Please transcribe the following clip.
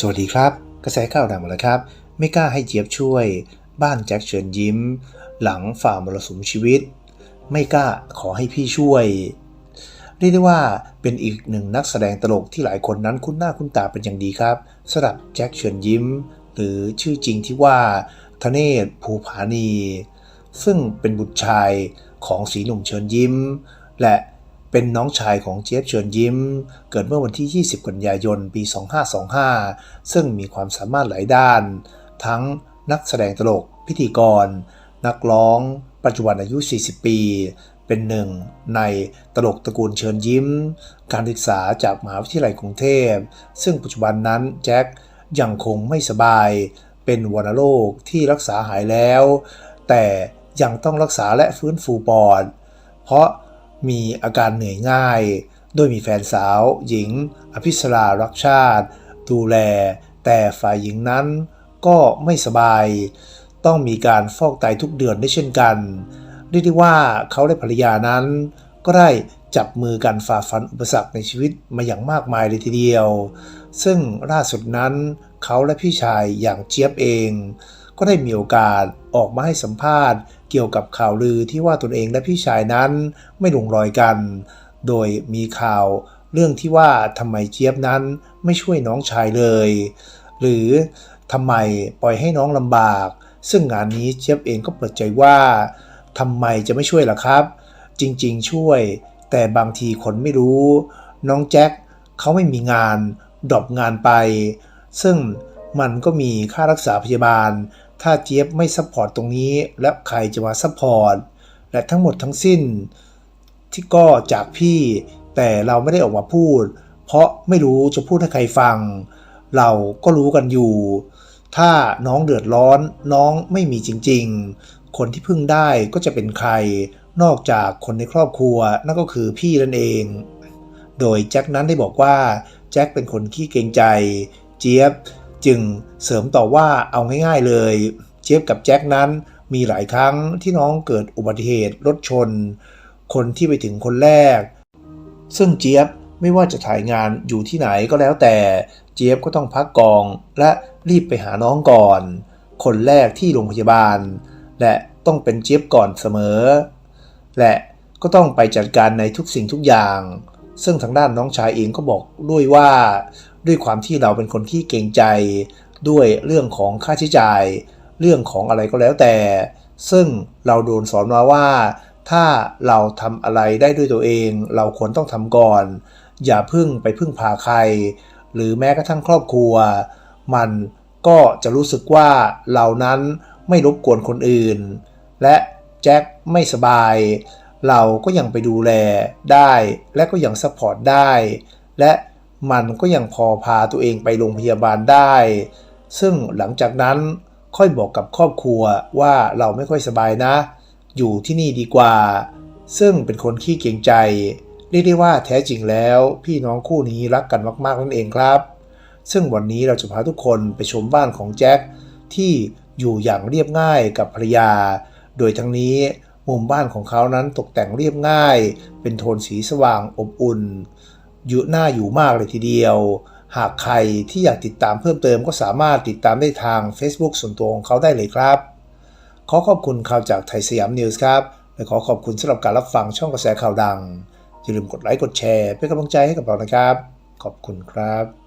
สวัสดีครับ กระแสข่าวดังมาแล้วครับ ไม่กล้าให้เจี๊ยบช่วย บ้านแจ็คเชิญยิ้ม หลังฝ่ามรสุมชีวิต ไม่กล้าขอให้พี่ช่วย เรียกได้ว่าเป็นอีกหนึ่งนักแสดงตลกที่หลายคนนั้นคุ้นหน้าคุ้นตาเป็นอย่างดีครับสำหรับแจ็คเชิญยิ้ม หรือชื่อจริงที่ว่าธเนศภูผานี ซึ่งเป็นบุตรชายของสีหนุ่มเชิญยิ้ม และ เป็นน้องชายของเจี๊ยบเชิญยิ้ม เกิดเมื่อวันที่ 20 กันยายน ปี 2525 ซึ่งมีความสามารถหลายด้าน ทั้งนักแสดงตลก พิธีกร นักร้อง ปัจจุบันอายุ 40 ปี เป็นหนึ่งในตลกตระกูลเชิญยิ้ม การศึกษาจากมหาวิทยาลัยกรุงเทพ ซึ่งปัจจุบันนั้นแจ็คยังคงไม่สบาย เป็นวัณโรคที่รักษาหายแล้ว แต่ยังต้องรักษาและฟื้นฟูปอด เพราะ มีอาการเหนื่อยง่าย โดยมีแฟนสาว หญิง อภิสรารักชาติ ดูแล แต่ฝ่ายหญิงนั้นก็ไม่สบาย ต้องมีการฟอกไตทุกเดือนได้เช่นกันเรียกได้ว่าเขาและภรรยานั้น ก็ได้จับมือกันฝ่าฟันอุปสรรคในชีวิตมาอย่างมากมายเลยทีเดียว ซึ่งล่าสุดนั้นเขาและพี่ชายอย่างเจี๊ยบเอง ก็ได้มีโอกาสออกมาให้สัมภาษณ์เกี่ยวกับข่าวลือที่ว่าตนเองและพี่ชายนั้นไม่ลงรอยกัน โดยมีข่าวเรื่องที่ว่าทำไมเจี๊ยบนั้นไม่ช่วยน้องชายเลย หรือทำไมปล่อยให้น้องลำบาก ซึ่งงานนี้เจี๊ยบเองก็เปิดใจว่าทำไมจะไม่ช่วยล่ะครับ จริงๆ ช่วย แต่บางทีคนไม่รู้ น้องแจ็คเขาไม่มีงานดรอปงานไป ซึ่งมันก็มีค่ารักษาพยาบาล ถ้าเจี๊ยบไม่ซัพพอร์ตตรงนี้ แล้วใครจะมาซัพพอร์ตและทั้งหมดทั้งสิ้น ที่ก็จากพี่ แต่เราไม่ได้ออกมาพูด เพราะไม่รู้จะพูดให้ใครฟัง เราก็รู้กันอยู่ ถ้าน้องเดือดร้อนน้องไม่มีจริง ๆ คนที่พึ่งได้ก็จะเป็นใคร นอกจากคนในครอบครัวนั่นก็คือพี่นั่นเอง โดยแจ็คนั้นได้บอกว่าแจ็คเป็นคนขี้เกรงใจ เจี๊ยบ จึงเสริมต่อว่าเอาง่ายๆเลย เจี๊ยบกับแจ็คนั้นมีหลายครั้งที่น้องเกิดอุบัติเหตุรถชน คนที่ไปถึงคนแรก ซึ่งเจี๊ยบไม่ว่าจะถ่ายงานอยู่ที่ไหนก็แล้วแต่ เจี๊ยบก็ต้องพักกองและรีบไปหาน้องก่อน คนแรกที่โรงพยาบาล และต้องเป็นเจี๊ยบก่อนเสมอ และก็ต้องไปจัดการในทุกสิ่งทุกอย่าง ซึ่งทางด้านน้องชายเองก็บอกด้วยว่า ด้วยความที่เราเป็นคนที่เกรงใจ ด้วยเรื่องของค่าใช้จ่าย เรื่องของอะไรก็แล้วแต่ ซึ่งเราโดนสอนมาว่า ถ้าเราทำอะไรได้ด้วยตัวเอง เราควรต้องทำก่อน อย่าพึ่งไปพึ่งพาใคร หรือแม้กระทั่งครอบครัว มันก็จะรู้สึกว่าเรานั้นไม่รบกวนคนอื่น และแจ็คไม่สบาย เราก็ยังไปดูแลได้ และก็ยังซัพพอร์ตได้ และ มันก็ยังพอพาตัวเองไปโรงพยาบาลได้ ซึ่งหลังจากนั้นค่อยบอกกับครอบครัวว่าเราไม่ค่อยสบายนะ อยู่ที่นี่ดีกว่า ซึ่งเป็นคนขี้เกรงใจเรียกได้ว่าแท้จริงแล้วพี่น้องคู่นี้รักกันมากๆนั่นเองครับ ซึ่งวันนี้เราจะพาทุกคนไปชมบ้านของแจ็คที่อยู่อย่างเรียบง่ายกับภรรยา โดยทั้งนี้มุมบ้านของเขานั้นตกแต่งเรียบง่าย เป็นโทนสีสว่างอบอุ่น อยู่หน้าอยู่มากเลยทีเดียว หากใครที่อยากติดตามเพิ่มเติมก็สามารถติดตามได้ทาง Facebook ส่วนตัวของเขาได้เลยครับ ขอขอบคุณข่าวจากไทยสยามนิวส์ครับ และขอขอบคุณสำหรับการรับฟังช่องกระแสข่าวดัง อย่าลืมกดไลค์กดแชร์เป็นกำลังใจให้กับเรานะครับ ขอบคุณครับ